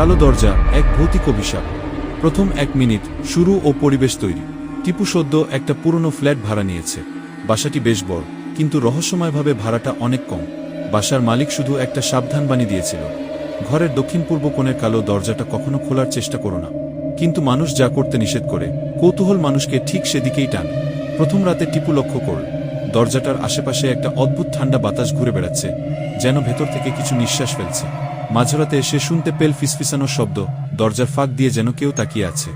কালো দরজা, এক ভৌতিক অভিশাপ। প্রথম এক মিনিট শুরু ও পরিবেশ তৈরি। টিপু সদ্য একটা পুরনো ফ্ল্যাট ভাড়া নিয়েছে। বাসাটি বেশ বড়, কিন্তু রহস্যময়ভাবে ভাড়াটা অনেক কম। বাসার মালিক শুধু একটা সাবধান বাণী দিয়েছিল, ঘরের দক্ষিণ পূর্ব কোণের কালো দরজাটা কখনো খোলার চেষ্টা করো না। কিন্তু মানুষ যা করতে নিষেধ করে, কৌতূহল মানুষকে ঠিক সেদিকেই টান। প্রথম রাতে টিপু লক্ষ্য করল, দরজাটার আশেপাশে একটা অদ্ভুত ঠান্ডা বাতাস ঘুরে বেড়াচ্ছে, যেন ভেতর থেকে কিছু নিঃশ্বাস ফেলছে। মাঝরাতে সে শুনতে পেল ফিসফিসানো শব্দ, দরজার ফাঁক দিয়ে যেন কেউ তাকিয়ে আছে।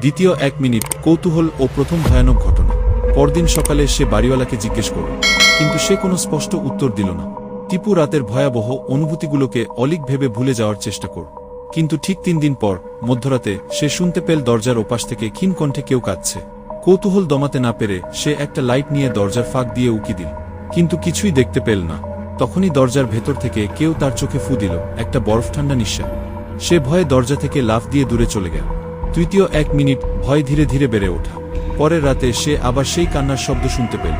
দ্বিতীয় এক মিনিট কৌতূহল ও প্রথম ভয়ানক ঘটনা। পরদিন সকালে সে বাড়িওয়ালাকে জিজ্ঞেস করল, কিন্তু সে কোনো স্পষ্ট উত্তর দিল না। টিপু রাতের ভয়াবহ অনুভূতিগুলোকে অলিক ভেবে ভুলে যাওয়ার চেষ্টা কর। কিন্তু ঠিক তিন দিন পর, মধ্যরাতে, সে শুনতে পেল দরজার ওপাশ থেকে ক্ষীণ কণ্ঠে কেউ কাঁদছে। কৌতূহল দমাতে না পেরে সে একটা লাইট নিয়ে দরজার ফাঁক দিয়ে উকি দিল, কিন্তু কিছুই দেখতে পেল না। তখনই দরজার ভেতর থেকে কেউ তার চোখে ফু দিল। একটা বরফ ঠান্ডা নিঃশ্বাস। সে ভয়ে দরজা থেকে লাফ দিয়ে দূরে চলে গেল। তৃতীয় এক মিনিট ভয় ধীরে ধীরে বেড়ে ওঠা। পরের রাতে সে আবার সেই কান্নার শব্দ শুনতে পেল।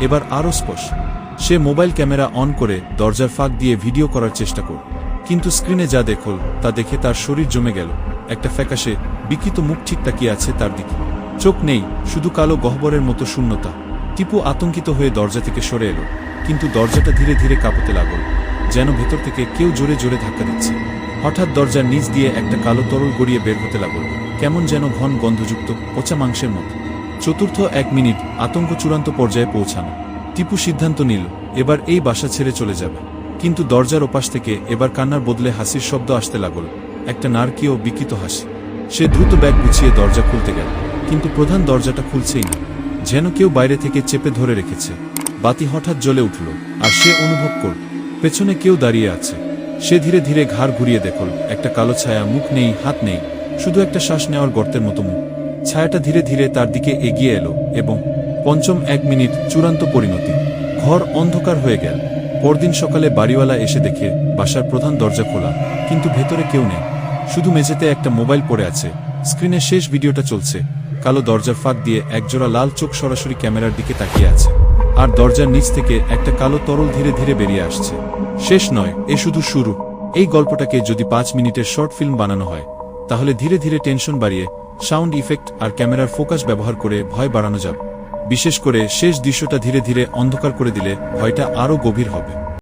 এবার আরও স্পষ্ট। সে মোবাইল ক্যামেরা অন করে দরজার ফাঁক দিয়ে ভিডিও করার চেষ্টা করল। কিন্তু স্ক্রিনে যা দেখল, তা দেখে তার শরীর জমে গেল। একটা ফ্যাকাশে বিকৃত মুখ ঠিক তাকিয়ে আছে তার দিকে। চোখ নেই, শুধু কালো গহ্বরের মতো শূন্যতা। টিপু আতঙ্কিত হয়ে দরজা থেকে সরে এলো, কিন্তু দরজাটা ধীরে ধীরে কাঁপতে লাগল, যেন ভেতর থেকে কেউ জোরে জোরে ধাক্কা দিচ্ছে। হঠাৎ দরজার নিচ দিয়ে একটা কালো তরল গড়িয়ে বের হতে লাগল, কেমন যেন ঘন গন্ধযুক্ত পচা মাংসের মতো। চতুর্থ এক মিনিট আতঙ্ক চূড়ান্ত পর্যায়ে পৌঁছানো। টিপু সিদ্ধান্ত নিল, এবার এই বাসা ছেড়ে চলে যাবে। কিন্তু দরজার ওপাশ থেকে এবার কান্নার বদলে হাসির শব্দ আসতে লাগল, একটা নারকীয় বিকৃত হাসি। সে দ্রুত ব্যাগ গুছিয়ে দরজা খুলতে গেল, কিন্তু প্রধান দরজাটা খুলছেই না। যেন কেউ বাইরে থেকে চেপে ধরে রেখেছে। বাতি হঠাৎ জ্বলে উঠল, আর সে অনুভব করল পেছনে কেউ দাঁড়িয়ে আছে। সে ধীরে ধীরে ঘাড় ঘুরিয়ে দেখল, একটা কালো ছায়া, মুখ নেই, হাত নেই, শুধু একটা শ্বাস নেওয়ার গর্তের মতো মুখ। ছায়াটা ধীরে ধীরে তার দিকে এগিয়ে এলো এবং পঞ্চম এক মিনিট চূড়ান্ত পরিণতি। ঘর অন্ধকার হয়ে গেল। পরদিন সকালে বাড়িওয়ালা এসে দেখে, বাসার প্রধান দরজা খোলা, কিন্তু ভেতরে কেউ নেই। শুধু মেঝেতে একটা মোবাইল পড়ে আছে। স্ক্রিনে শেষ ভিডিওটা চলছে। কালো দরজার ফাঁক দিয়ে একজোড়া লাল চোখ সরাসরি ক্যামেরার দিকে তাকিয়ে আছে। আর দরজার নিচ থেকে একটা কালো তরল ধীরে ধীরে বেরিয়ে আসছে। শেষ নয়, এ শুধু শুরু। এই গল্পটাকে যদি পাঁচ মিনিটের শর্ট ফিল্ম বানানো হয়, তাহলে ধীরে ধীরে টেনশন বাড়িয়ে সাউন্ড ইফেক্ট আর ক্যামেরার ফোকাস ব্যবহার করে ভয় বাড়ানো যাবে। বিশেষ করে শেষ দৃশ্যটা ধীরে ধীরে অন্ধকার করে দিলে ভয়টা আরও গভীর হবে।